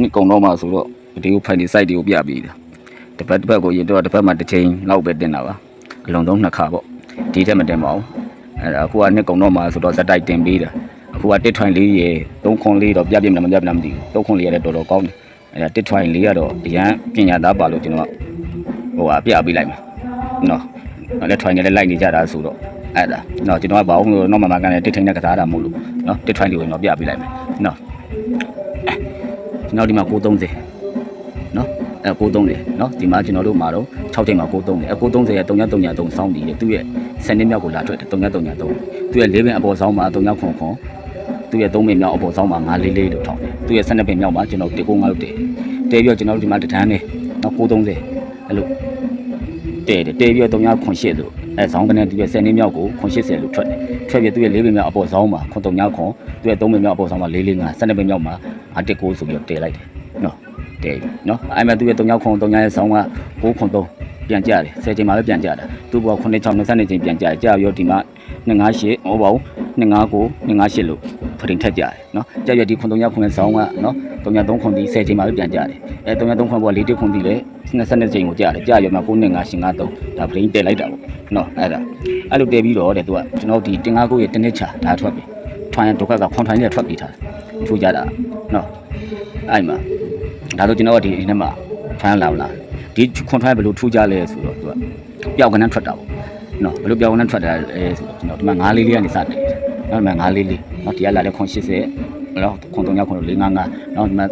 နှစ်ကုံတော့မှဆိုတော့ဒီကိုဖိုင်ဒီ site တွေကိုပြပြီးတာတစ်ပတ်တစ်ပတ်ကိုရင်တော့တစ်ပတ်မှတစ်ချိန်လောက်ပဲတင်တာပါအလုံးသုံးနှစ်ခါပေါ့ဒီထက်မတင်ပါဘူးအဲ့ဒါအခုကနှစ်ကုံတော့မှဆိုတော့ဇက်တိုက်တင်ပေးတာအခုကတစ်ထွိုင်လေးရေ3ခွန်လေးတော့ပြပြမလားမပြပြလားမသိဘူး3ခွန်လေးရတဲ့တော်တော်ကောင်းတယ်အဲ့ဒါတစ်ထွိုင်လေးကတော့အရန်ပညာသားပါလို့ကျွန်တော်ကဟိုဟာပြပေးလိုက်မယ်နော်အဲ့ထွိုင်နဲ့လည်းလိုက်နေကြတာဆိုတော့အဲ့ဒါနော်ကျွန်တော်ကဘာလို့တော့မမကန်နဲ့တစ်ထိန်နဲ့ကစားတာမဟုတ်လို့နော်တစ်ထွိုင်လေးကိုတော့ပြပေးလိုက်မယ်နော်ကျွ န်တော်ဒီမှာ930နော်အဲ930နော်ဒီမှာကျွန်တော်တို့မှာတော့6ထိပ်မှာ930အဲ930ရဲ့3333စောင်းတည်တယ်သူ့ရဲ့စနစ်မြောက်ကိုလာထွက်တယ်3333သူ့ရဲ့၄ပင်အပေါ်စောင်းမှာ39ခွန်ခွန်သူ့ရဲ့3ပင်မြောက်အပေါ်စောင်းမှာ944လို့ထောင်းတယ်သူ့ရဲ့12ပင်မြောက်မှာကျွန်တော်195လို့တည်တဲပြီးတော့ကျွန်တော်တို့ဒီမှာတထန်းနေနော်930အဲ့လို တဲတယ်တဲပြီးတော့39ခွန်8လို့အဲစောင်းကနေသူ့ရဲ့စနစ်မြောက်ကိုခွန်80လို့ထွက်တယ်ထွက်ပြီးသူ့ရဲ့၄ပင်မြောက်အပေါ်စောင်းမှာခွန်39ခွန်သူ့ရဲ့3ပင်မြောက်အပေါ်စောင်းမှာ445 12ပင်မြောက်မှာ519ဆိုပြီးတော့တည်လိုက်တယ်နော်တဲ့နော်အဲ့မဲ့သူရဲ့3ရောက်ခွန်3ရဲ့ဆောင်းက6ခွန်3ပြန်ကြတယ်10ချိန်မှပဲပြန်ကြတာသူ့ဘော9 6 20ချိန်ပြန်ကြတယ်ကြာပြီးတော့ဒီမှာ 258ဟောပါဘူး259 258လို့ဖရင်ထက်ကြတယ်နော်ကြာပြီးဒီခွန်3ရောက်ခွန်ရဲ့ဆောင်းကနော်3 3ခွန်ဒီ10ချိန်မှပဲပြန်ကြတယ်အဲ3 3ခွန်ဘော4 1ခွန်ဒီလေ22ချိန်ကိုကြာတယ်ကြာပြီးမှ9 5 5 5 3ဒါဖရင်တက်လိုက်တာပေါ့နော်အဲ့ဒါအဲ့လိုတဲပြီးတော့တဲ့သူကကျွန်တော်ဒီတင်ကားကိုရဲ့တနစ်ချာဒါထွက်ပြီထွန်ရဒုက္ခကခွန်ထွန်နဲ့ထွက်ပြီးထားတယ်ထိုးကြတာနော်အဲ့မှာဒါဆိုကျွန်တော်ကဒီအနေနဲ့မှာဖမ်းလာလာဒီခွန်ထိုင်းဘယ်လိုထူးကြလဲဆိုတော့သူက ပျောက်ကနန်းထွက်တာပေါ့နော်ဘယ်လိုပျောက်ကနန်းထွက်တာလဲဆိုတော့ကျွန်တော်ဒီမှာ9လေးလေးကနေစတယ်နော်ဒီမှာ9လေးလေးနော်ဒီကလာတဲ့ခွန်80နော်ခွန်3ညခွန်455နော်ဒီမှာ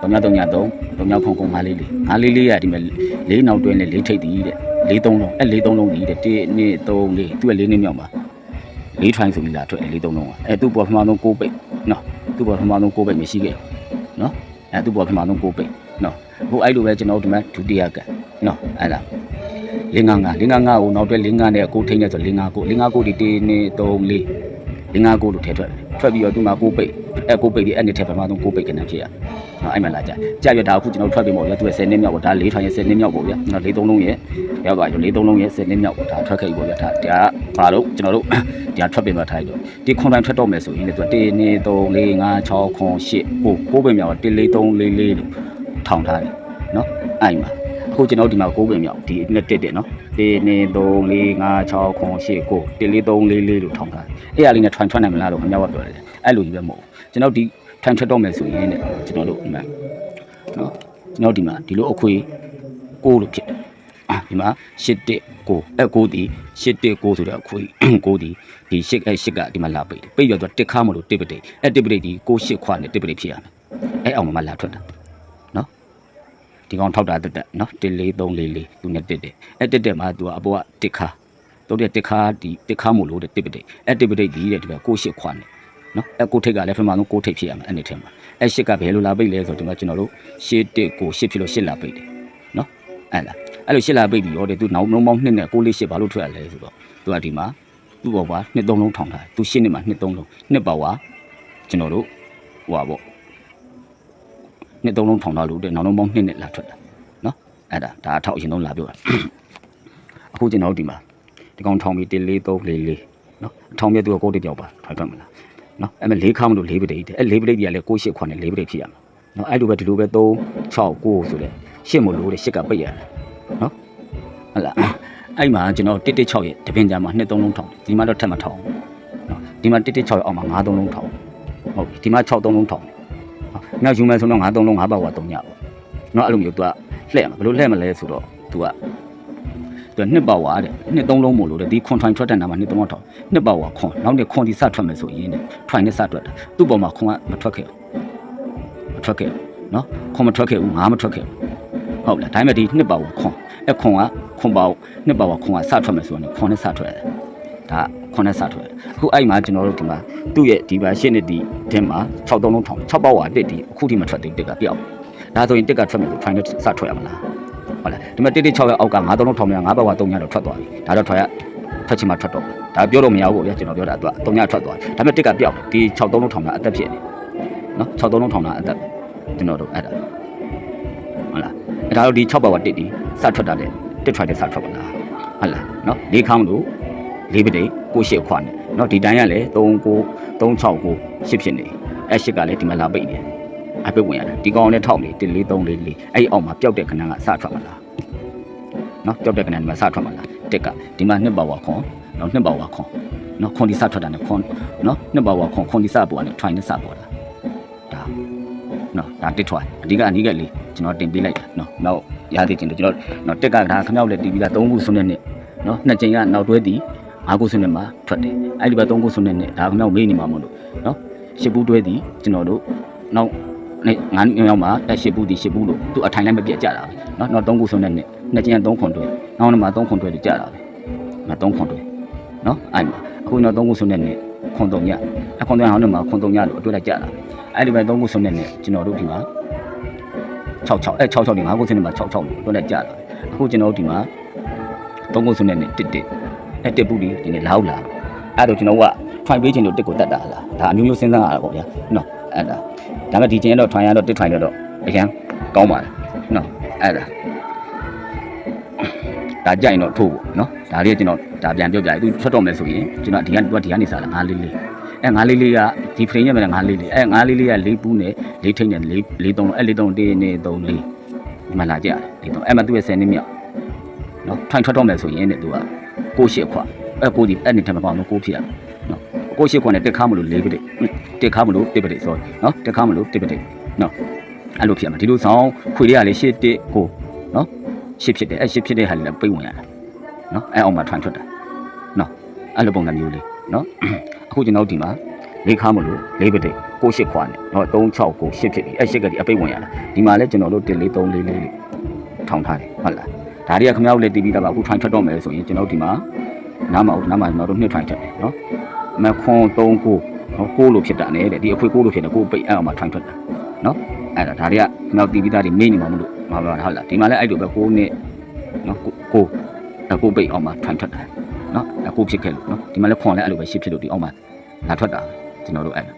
3ည3ည3 3ညခွန်ခွန်9လေးလေး9လေးလေးကဒီမှာ၄နောက်တွင်းနဲ့၄ထိပ်တည်တဲ့၄သုံးလုံးအဲ၄သုံးလုံးကြီးတဲ့1 2 3 4သူက၄နှစ်မြောက်မှာ၄ထိုင်းဆိုပြီးလာထွက်၄သုံးလုံးကအဲသူ့ပေါ်ပထမဆုံး6ပိတ်နော်သူ့ပေါ်ပထမဆုံး6ပိတ်မရှိခဲ့ဘူးနော်အဲသူ့ပေါ်ပထမဆုံး6ပိတ်နော်ဟိုအဲ့လိုပဲကျွန်တော်တို့ဒီမှာဒုတိယကံနော်အဲ့ဒါ လင်းငါငါလင်းငါငါကိုနောက်တွဲလင်းငါနဲ့ကိုထိန်းနေဆိုလင်းငါကိုလင်းငါကိုဒီ1 2 3 4လင်းငါကိုလို့ထည့်ထွက်တယ်ထွက်ပြီးတော့ဒီမှာကိုပိတ်အဲကိုပိတ်ဒီအဲ့နဲ့ထည့်ပထမဆုံးကိုပိတ်ကနေဖြစ်ရနော်အဲ့မှာလာကြကြပြဒါအခုကျွန်တော်ထွက်ပြီးပေါ့ဗျာသူက10နှစ်မြောက်ပေါ့ဒါ၄ထောင်ရဲ့10နှစ်မြောက်ပေါ့ဗျာနော်၄သုံးလုံးရဲ့ရောက်သွားပြီ၄သုံးလုံးရဲ့10နှစ်မြောက်ပေါ့ဒါထွက်ခဲ့ပြီပေါ့ဗျာဒါဒါဘာလို့ကျွန်တော်တို့ဒါထွက်ပြီးမှထားရတော့ဒီခွန်တိုင်းထွက်တော့မယ်ဆိုရင်လည်းသူက1 2 3 4 5 6ခွန်8ကိုကိုပိတ်မြောက်1 4 3 4 4လို့ထောင်ထားတယ်နော်အဲ့မှာအ ခုကျွန်တော်ဒီမှာ9ပင်မြောက်ဒီနဲ့တက်တယ်နော်1 2 3 4 5 6 9 10 9 1 4 3 4 4လို့ထောင်ထားတယ်အဲ့အလေးနဲ့ထွန်ထွက်နိုင်မလားလို့ခင်ဗျားကပြောတယ်အဲ့လိုကြီးပဲမဟုတ်ဘူးကျွန်တော်ဒီထွန်ထွက်တော့မယ်ဆိုရင်တဲ့ကျွန်တော်တို့ဒီမှာနော်ကျွန်တော်ဒီမှာဒီလိုအခွေ6လို့ဖြစ်တယ်အာဒီမှာ8 1 9အဲ့9ဒီ8 1 9ဆိုတဲ့အခွေ9ဒီဒီ8အဲ့8ကဒီမှာလာပိတ်တယ်ပိတ်ရတော့တစ်ခါမလို့တစ်ပတိတ်အဲ့တစ်ပတိတ်ဒီ9 8ခွာနဲ့တစ်ပတိတ်ဖြစ်ရမယ်အဲ့အောင်မှလာထွက်တာ ဒီကောင်ထောက်တာတက်တက်နော်14344သူနဲ့တက်တယ်အဲ့တက်တက်မှာသူကအပေါ်ကတစ်ခါတော့တဲ့တစ်ခါဒီတစ်ခါမို့လို့တဲ့တစ်ပတိတ်အဲ့တစ်ပတိတ်ဒီတဲ့ဒီကကိုရှစ်ခွာနေနော်အဲ့ကိုထိတ်ကလည်းဖမှဆုံးကိုထိတ်ဖြစ်ရမှာအဲ့ဒီထဲမှာအဲ့ရှစ်ကဘယ်လိုလာပိတ်လဲဆိုတော့ဒီမှာကျွန်တော်တို့ရှစ်တစ်ကိုရှစ်ဖြစ်လို့ရှစ်လာပိတ်တယ်နော်အဲ့လားအဲ့လိုရှစ်လာပိတ်ပြီးတော့တဲ့သူနောက်လုံးပေါင်းနှစ်နဲ့ကိုလေးရှစ်ဘာလို့ထွက်ရလဲဆိုတော့သူကဒီမှာသူ့ဘောကနှစ်သုံးလုံးထောင်ထားတယ်သူရှစ်နှစ်မှာနှစ်သုံးလုံးနှစ်ပါဝါကျွန်တော်တို့ဟိုပါပေါ့ နှစ်သုံးလုံးထောင်ထားလို့တဲ့နောက်လုံးပေါင်းနှစ်နဲ့လာထွက်တာနော်အဲ့ဒါဒါအထောက်အရင်ဆုံးလာပြောတာအခုကျွန်တော်တို့ဒီမှာဒီကောင်ထောင်ပြီး1 4 3 4 4နော်အထောင်ပြသူကကိုယ်တပြောက်ပါထိုင်ထွက်မလားနော်အဲ့မဲ့၄ခါမလို့၄ပတိတ်တဲ့အဲ့၄ပတိတ်ကြီးကလည်း6 8ခွနဲ့၄ပတိတ်ဖြစ်ရမှာနော်အဲ့လိုပဲဒီလိုပဲ3 6 9ဆိုတဲ့ရှစ်မလို့တဲ့ရှစ်ကပိတ်ရတယ်နော်ဟုတ်လားအဲ့မှာကျွန်တော်1 1 6ရဲ့တပင်ကြမှာနှစ်သုံးလုံးထောင်တယ်ဒီမှာတော့ထက်မထောင်ဘူးနော်ဒီမှာ1 1 6ရဲ့အောက်မှာ9သုံးလုံးထောင်ဟုတ်ပြီဒီမှာ6သုံးလုံးထောင်။ နောက်ယူမယ်ဆိုတော့ငါးသုံးလုံးငါးပေါက်ဝါသုံးညပေါ့နော်အဲ့လိုမျိုး तू ကလှည့်ရမှာဘယ်လိုလှည့်မလဲဆိုတော့ तू ကသူကနှစ်ပေါက်ဝါတဲ့နှစ်သုံးလုံးမို့လို့တဲ့ဒီခွန်ထိုင်ထွက်တဲ့နာမှာနှစ်သုံးတော့နှစ်ပေါက်ဝါခွန်နောက်နေ့ခွန်ဒီစထွက်မယ်ဆိုရင်ထိုင်နဲ့စထွက်တာသူ့ပေါ်မှာခွန်ကမထွက်ခဲ့ဘူးမထွက်ခဲ့ဘူးနော်ခွန်မထွက်ခဲ့ဘူးငါမထွက်ခဲ့ဘူးဟုတ်လားဒါပေမဲ့ဒီနှစ်ပေါက်ဝါခွန်အဲခွန်ကခွန်ပေါက်နှစ်ပေါက်ဝါခွန်ကစထွက်မယ်ဆိုရင်ခွန်နဲ့စထွက်တယ် ဒါခွန်နဲ့စထွက်တယ်အခုအဲ့မှာကျွန်တော်တို့ဒီမှာသူ့ရဲ့ဒီပါရှင်းတဲ့ဒီတင်းမှာ6သုံးလုံးထောင်6ပါဝါတစ်ဒီအခုထိမထွက်သေးတက်ကပြောက်ဒါဆိုရင်တက်ကထွက်မယ်ဆို try နဲ့စထွက်ရမလားဟုတ်လားဒီမှာတစ်တစ်6ရဲ့အောက်က9သုံးလုံးထောင်မြန်9ပါဝါ3ညတော့ထွက်သွားပြီဒါတော့ထွက်ရထွက်ချင်မှထွက်တော့ဒါပြောလို့မရဘူးပေါ့ဗျာကျွန်တော်ပြောတာသူက3ညထွက်သွားတယ်ဒါပေမဲ့တက်ကပြောက်ဒီ6သုံးလုံးထောင်တာအသက်ဖြစ်နေနော်6သုံးလုံးထောင်တာအသက်ကျွန်တော်တို့အဲ့ဒါဟုတ်လားအဲ့ဒါတော့ဒီ6ပါဝါတစ်ဒီစထွက်တာတဲ့တစ် try တဲ့စထွက်ပါလားဟုတ်လားနော်လေးခေါင်းလို့ လေးပတိကိုရှစ်ခွာနေနော်ဒီတိုင်းကလည်း3 9 3 6 9 10ဖြစ်နေအဲ့ရှစ်ကလည်းဒီမှာလာပိတ်နေအပိတ်ဝင်ရတယ်ဒီကောင်လည်းထောက်လေ1 4 3 4 4အဲ့ဒီအောက်မှာပျောက်တဲ့ခဏကစထွက်မလားနော်ပျောက်တဲ့ခဏဒီမှာစထွက်မလားတက်ကဒီမှာနှစ်ပါဝါခွန်နော်နှစ်ပါဝါခွန်နော်ခွန်ဒီစထွက်တာနဲ့ခွန်နော်နှစ်ပါဝါခွန်ခွန်ဒီစပေါ်ကနေ try နဲ့စပေါ်တာဒါနော်ဒါတစ်ထွာအဓိကအနည်းကလေးကျွန်တော်တင်ပေးလိုက်တာနော်နောက်ရသေးတယ်ကျွန်တော်နော်တက်ကဒါခမောက်လက်တီးပြီးသား3ခုဆွနဲ့နဲ့နော်နှစ်ချိန်ကနောက်တွဲတီး 5ခုဆွနဲ့မှာထွက်တယ်အဲ့ဒီဘက်3ခုဆွနဲ့နဲ့ဒါခမောက်မေးနေမှာမဟုတ်လို့နော်ရှစ်ဘူးတွဲတီးကျွန်တော်တို့နောက်နေ့ငါးမြောက်မှာအဲ့ရှစ်ဘူးတီးရှစ်ဘူးလို့သူအထိုင်လိုက်မပြတ်ကြတာပဲနော်နောက်3ခုဆွနဲ့နဲ့နှစ်ချိန်က3ခွန်တွဲနောက်မှာ3ခွန်တွဲတီးကြတာပဲနော်3ခွန်တွဲနော်အဲ့မှာအခုနောက်3ခုဆွနဲ့နဲ့ခွန်3ညအခွန်3အောင်နဲ့မှာခွန်3ညလို့အတွဲလိုက်ကြတာအဲ့ဒီဘက်3ခုဆွနဲ့နဲ့ကျွန်တော်တို့ဒီမှာ66အဲ66ဒီ5ခုဆွနဲ့မှာ66လို့အတွဲလိုက်ကြတာအခုကျွန်တော်တို့ဒီမှာ3ခုဆွနဲ့နဲ့1 1 အဲ့1ဘူးဒီဒီနေ့လောက်လာအဲ့တော့ကျွန်တော်က try ပေးခြင်းလို့တစ်ကိုတတ်တာလားဒါအမျိုးမျိုးစဉ်းစားရတာပေါ့ဗျာနော်အဲ့ဒါဒါပေမဲ့ဒီကျင်တော့ try ရတော့တစ် try တော့အရင်ကောင်းပါတယ်နော်အဲ့ဒါဒါကြိုင်တော့ထို့ပေါ့နော်ဒါလေးကျွန်တော်ဒါပြန်ပြောပြရသူထွက်တော့မယ်ဆိုရင်ကျွန်တော်ဒီကသူကဒီကနေစားလာ9လေးလေးအဲ9လေးလေးကဒီ frame ရမယ်9လေးလေးအဲ9လေးလေးက၄ပူးနဲ့၄ထိတ်နဲ့၄၄သုံးလို့အဲ၄သုံးတင်းနဲ့3လေးမှလာကြရတယ်ဒီတော့အဲမှသူ့ရဲ့10နှစ်မြောက်နော်ထိုင်ထွက်တော့မယ်ဆိုရင်တဲ့သူက ကိုရှိခွအဲကိုဒီအဲ့နေထမပေါအောင်ကိုဖြစ်ရနော်ကိုရှိခွနဲ့တက်ခါမလို့၄ပတိတက်ခါမလို့တစ်ပတိ sorry နော်တက်ခါမလို့တစ်ပတိနော်အဲ့လိုဖြစ်ရမှာဒီလိုဆောင်ခွေလေးကလေရှစ်တစ်ကိုနော်ရှစ်ဖြစ်တယ်အဲရှစ်ဖြစ်တဲ့ဟာလည်းပိတ်ဝင်ရတယ်နော်အဲအောင်မှာထွန်ထွက်တာနော်အဲ့လိုပုံစံမျိုးလေးနော်အခုကျွန်တော်ဒီမှာလေးခါမလို့၄ပတိကိုရှိခွနဲ့နော်3 6ကိုရှစ်ဖြစ်ပြီအဲရှစ်ကဒီအပိတ်ဝင်ရတာဒီမှာလဲကျွန်တော်တို့1 4 3 4 4လေးထောင်ထားတယ်ဟုတ်လား ဒါတွေကခမောက်လက်တီးပြီးတော့အခုထွန်ထွက်တော့မယ်ဆိုရင်ကျွန်တော်ဒီမှာနားမအောင်နားမကျွန်တော်တို့နှစ်ထွန်ထွက်တယ်နော်မခွန်3ကိုနော်ကိုလို့ဖြစ်တာနဲ့တဲ့ဒီအခွေကိုလို့ဖြစ်တယ်ကိုပိတ်အဲ့အောင်မှာထွန်ထွက်တာနော်အဲ့ဒါဒါတွေကခမောက်တီးပြီးသားတွေမေ့နေမှာမလို့မှာပါဟုတ်လားဒီမှာလဲအဲ့လိုပဲကိုနဲ့နော်ကိုကိုအဲ့ကိုပိတ်အောင်မှာထွန်ထွက်တာနော်အဲ့ကိုဖြစ်ခဲ့လို့နော်ဒီမှာလဲခွန်လဲအဲ့လိုပဲရှစ်ဖြစ်လို့ဒီအောင်မှာလာထွက်တာကျွန်တော်တို့အဲ့ဒါ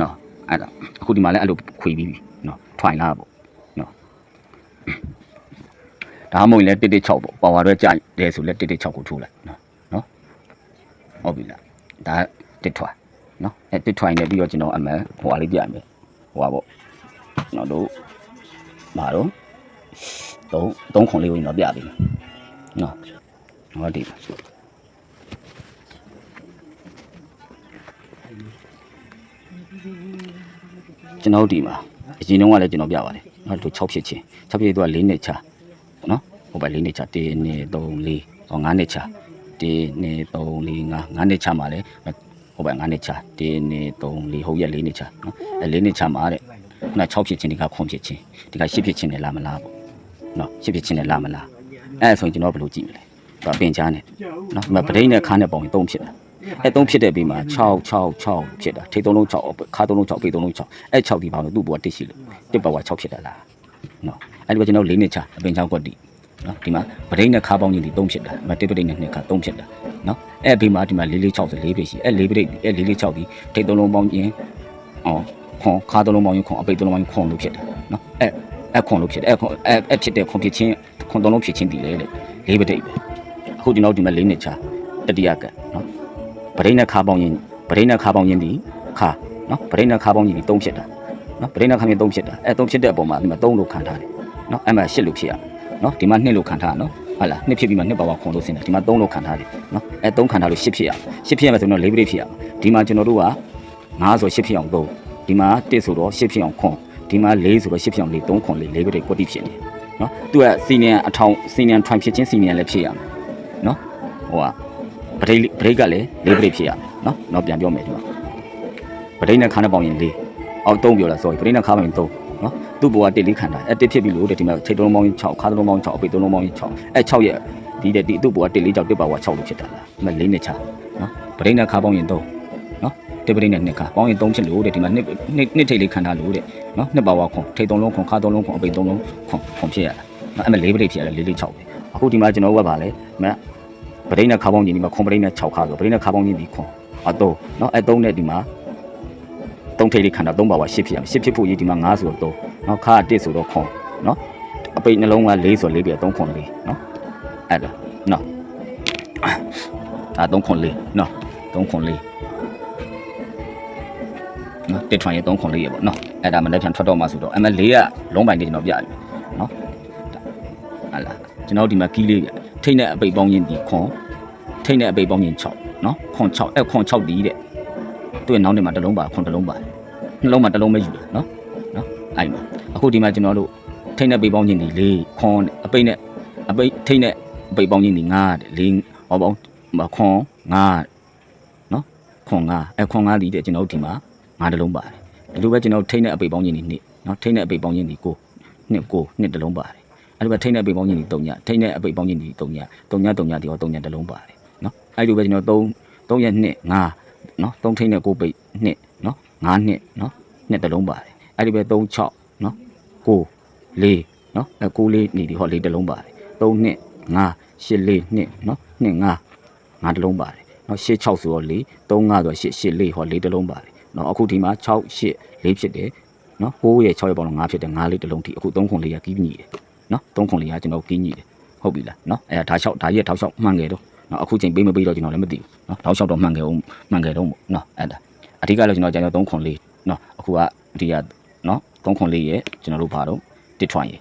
နော်အဲ့ဒါအခုဒီမှာလဲအဲ့လိုခွေပြီးပြီနော်ထွန်လာပေါ့နော် ဒါမှမဟုတ်ရင်လဲ116ပေါ့ပါဝါတော့ကြာတယ်ဆိုလဲ116ကိုထိုးလိုက်နော်နော်ဟုတ်ပြီလားဒါတစ်ထွာနော်အဲ့တစ်ထွာနေပြီးတော့ကျွန်တော်အမှန်ဟိုဟာလေးပြမယ်ဟိုဟာပေါ့ကျွန်တော်တို့မာတော့သုံးသုံးခွန်လေးကိုကျွန်တော်ပြပေးမယ်နော်ဟောဒီကျွန်တော်တို့ဒီမှာအရင်တုန်းကလည်းကျွန်တော်ပြပါတယ်နော်တို့6ဖြစ်ချင်း6ဖြစ်သူက4နှစ်ချ နော်ဟိုဘက်4နှစ်ချ1 2 3 4ဟော9နှစ်ချ1 2 3 4 5 9နှစ်ချမှာလဲဟိုဘက်9နှစ်ချ1 2 3 4ဟုတ်ရက်4နှစ်ချနော်အဲ4နှစ်ချမှာတဲ့ခုန6ဖြစ်ချင်းဒီကခွန်ဖြစ်ချင်းဒီက10ဖြစ်ချင်းနဲ့လာမလားပေါ့နော်10ဖြစ်ချင်းနဲ့လာမလားအဲဆိုရင်ကျွန်တော်ဘယ်လိုကြည့်မလဲဒါပင်ချားနဲ့နော်ဒီမှာပဒိန်းနဲ့ခါနဲ့ပုံရင်3ဖြစ်တာအဲ3ဖြစ်တဲ့ပြီးမှာ6 6 6ဖြစ်တာထိတ်3လုံး6ခါ3လုံး6ပေ3လုံး6အဲ6ဒီပေါင်းလို့သူ့ဘောကတစ်ရှိလို့တစ်ပါဝါ6ဖြစ်တာလားနော် အဲ့ဒီကကျွန်တော်၄နှစ်ချအပင်ချောင်းကွက်တီနော်ဒီမှာပဒိန်းနဲ့ခါပေါင်းချင်းဒီ3ဖြစ်တာဒီမှာတစ်ပဒိန်းနဲ့နှစ်ခါ3ဖြစ်တာနော်အဲ့ဘေးမှာဒီမှာ၄၄6ဆို၄ပြည့်ရှိအဲ့၄ပြည့်အဲ့၄၄6ဒီထိတ်3လုံးပေါင်းချင်းအော်ခွန်ခါ3လုံးပေါင်းချင်းခွန်အပိတ်3လုံးပေါင်းချင်းခွန်လို့ဖြစ်တာနော်အဲ့အဲ့ခွန်လို့ဖြစ်တယ်အဲ့ခွန်အဲ့အဲ့ဖြစ်တဲ့ခွန်ဖြစ်ချင်းခွန်3လုံးဖြစ်ချင်းဒီလေလေ၄ပြည့်ပဲအခုကျွန်တော်ဒီမှာ၄နှစ်ချတတိယကနော်ပဒိန်းနဲ့ခါပေါင်းချင်းပဒိန်းနဲ့ခါပေါင်းချင်းဒီခါနော်ပဒိန်းနဲ့ခါပေါင်းချင်းဒီ3ဖြစ်တာနော်ပရိနာခမင်း3ဖြစ်တာအဲ3ဖြစ်တဲ့အပေါ်မှာဒီမှာ3လို့ခံထားတယ် နော်အဲ့မှာ8လို့ဖြစ်ရနော်ဒီမှာ2လို့ခံထားနော်ဟုတ်လား2ဖြစ်ပြီးမှ2ပါဝါခွန်လို့ဆင်းတယ်ဒီမှာ3လို့ခံထားတယ်နော်အဲ3ခံထားလို့8ဖြစ်ရ8ဖြစ်ရမယ်ဆိုတော့4ပြည့်ဖြစ်ရဒီမှာကျွန်တော်တို့က9ဆို8ဖြစ်အောင်3ဒီမှာ1ဆိုတော့8ဖြစ်အောင်ခွန်ဒီမှာ4ဆိုတော့8ဖြစ်အောင်4 3ခွန်4 4ပြည့်ကွတိဖြစ်နေနော်သူကစီနီယံအထောင်စီနီယံ try ဖြစ်ချင်းစီနီယံလည်းဖြစ်ရမယ်နော်ဟိုကပရိပရိကလည်း4ပြည့်ဖြစ်ရမယ်နော်တော့ပြန်ပြောမယ်ဒီမှာပရိနဲ့ခါနဲ့ပေါင်းရင်4အောက်3ပြောလား sorry ပရိနာခါမိုင်3 နော်သူ့ဘောကတစ်လေးခံတာအဲတစ်ဖြစ်ပြီလို့တဲ့ဒီမှာထိတ်တုံးပေါင်း6ခါတုံးပေါင်း6အပိတ်တုံးပေါင်း6အဲ6ရဲ့ဒီတဲ့ဒီသူ့ဘောကတစ်လေးကြောက်တစ်ပါဝါ6လို့ဖြစ်တာလားဒီမှာ၄နှစ်ချနော်ပရိနာခါပေါင်းရင်3နော်တစ်ပရိနဲ့နှစ်ခါပေါင်းရင်3ဖြစ်လို့တဲ့ဒီမှာနှစ်နှစ်နှစ်ထိတ်လေးခံထားလို့တဲ့နော်နှစ်ပါဝါခွန်ထိတ်တုံးလုံးခွန်ခါတုံးလုံးခွန်အပိတ်တုံးလုံးခွန်ခွန်ဖြစ်ရတာနော်အဲ့မှာ၄ပရိဖြစ်ရတယ်၄လေး6ပဲအခုဒီမှာကျွန်တော်ကပါလေမပရိနာခါပေါင်းရင်ဒီမှာခွန်ပရိနဲ့6ခါဆိုပရိနာခါပေါင်းရင်ဒီခွန်အ3နော်အဲ3နဲ့ဒီမှာ 3ထိတ်လေးခံတာ3ပါဝါ10ဖြစ်ရမယ်10ဖြစ်ဖို့ရေးဒီမှာ9ဆိုတော့3နော်ခါ1ဆိုတော့ခွန်နော်အပိတ်နှလုံးက4ဆို4ပြ3ခွန်4နော်အဲ့ဒါနော်ဒါ3ခွန်4နော်3ခွန်4နော်တစ်ထွန်ရေ3ခွန်4ရေပေါ့နော်အဲ့ဒါမနေ့ပြန်ထွက်တော့မှဆိုတော့အမလေးကလုံးပိုင်နေကျွန်တော်ပြပြီနော်ဟာလာကျွန်တော်ဒီမှာကီးလေးထိတ်နဲ့အပိတ်ပေါင်းရင်ဒီခွန်ထိတ်နဲ့အပိတ်ပေါင်းရင်6နော်ခွန်6အဲ့ခွန်6ဒီတဲ့ သူ့ရဲ့နောက်ထဲမှာတစ်လုံးပါခွန်တစ်လုံးပါတယ်နှလုံးမှာတစ်လုံးပဲယူတယ်နော်နော်အဲ့မှာအခုဒီမှာကျွန်တော်တို့ထိတ်နဲ့ပိတ်ပေါင်းရင်ဒီလေးခွန်အပိတ်နဲ့အပိတ်ထိတ်နဲ့အပိတ်ပေါင်းရင်ဒီ9တဲ့လေးဟောပေါင်းခွန်9နော်ခွန်9အဲ့ခွန်9ဒီတဲ့ကျွန်တော်တို့ဒီမှာ9တစ်လုံးပါတယ်ဒီလိုပဲကျွန်တော်ထိတ်တဲ့အပိတ်ပေါင်းခြင်းဒီနှစ်နော်ထိတ်တဲ့အပိတ်ပေါင်းခြင်းဒီကိုနှစ်ကိုနှစ်တစ်လုံးပါတယ်အဲ့လိုပဲထိတ်တဲ့အပိတ်ပေါင်းခြင်းဒီ3ညထိတ်တဲ့အပိတ်ပေါင်းခြင်းဒီ3ည3ည3ညဒီဟော3ညတစ်လုံးပါတယ်နော်အဲ့လိုပဲကျွန်တော်3 3ရက်နှစ်5 နော်3ထိတ်နဲ့9ပိတ်နှစ်နော်5နှစ်နော်နှစ်တစ်လုံးပါတယ်အဲ့ဒီပဲ3 6နော်9 4နော်အဲ9လေးနေဒီဟောလေးတစ်လုံးပါတယ်3နှစ်5 8လေးနှစ်နော်နှစ်5 5တစ်လုံးပါတယ်နော်8 6ဆိုတော့4 3 5ဆိုတော့8 8လေးဟောလေးတစ်လုံးပါတယ်နော်အခုဒီမှာ6 8လေးဖြစ်တယ်နော်9ရဲ့6ရဲ့ပေါင်းတော့5ဖြစ်တယ်5လေးတစ်လုံးထိအခု3ခွန်လေးကကီးညီတယ်နော်3ခွန်လေးကကျွန်တော်ကီးညီတယ်ဟုတ်ပြီလားနော်အဲဒါ6ဒါကြီးက6မှန်ခဲ့တော့ နော်အခုချိန်ပေးမပေးတော့ကျွန်တော်လည်းမသိဘူးနော်6တော့မှန်ခဲ့အောင်မှန်ခဲ့တော့မို့နော်အဲ့ဒါအဓိကလည်းကျွန်တော်ကျွန်တော်3ခွန်လေးနော်အခုကဒီကနော်3ခွန်လေးရဲ့ကျွန်တော်တို့ဘာတော့တစ်ထွန်ရဲ့